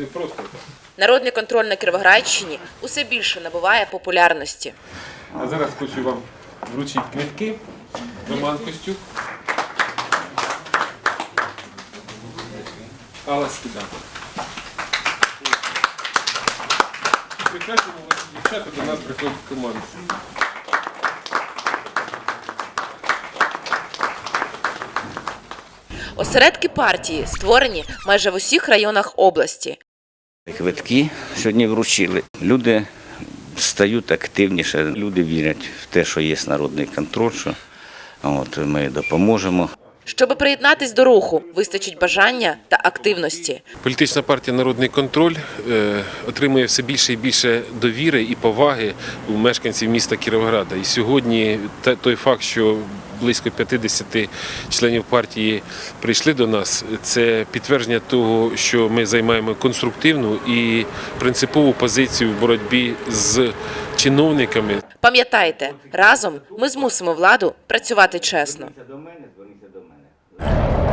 Не просто так. Народний контроль на Кіровоградщині усе більше набуває популярності. А зараз хочу вам вручити квитки. Роман Костюк. Алла Скида. Прекрасно, вас дівчата до нас приходять в. Осередки партії створені майже в усіх районах області. Квитки сьогодні вручили. Люди стають активніше, люди вірять в те, що є народний контроль, що от, ми допоможемо. Щоби приєднатись до руху, вистачить бажання та активності. Політична партія Народний контроль е, отримує все більше і більше довіри і поваги у мешканців міста Кіровограда. І сьогодні той факт, що близько 50 членів партії прийшли до нас, це підтвердження того, що ми займаємо конструктивну і принципову позицію в боротьбі з чиновниками, Пам'ятайте, разом ми змусимо владу працювати чесно. Thank you.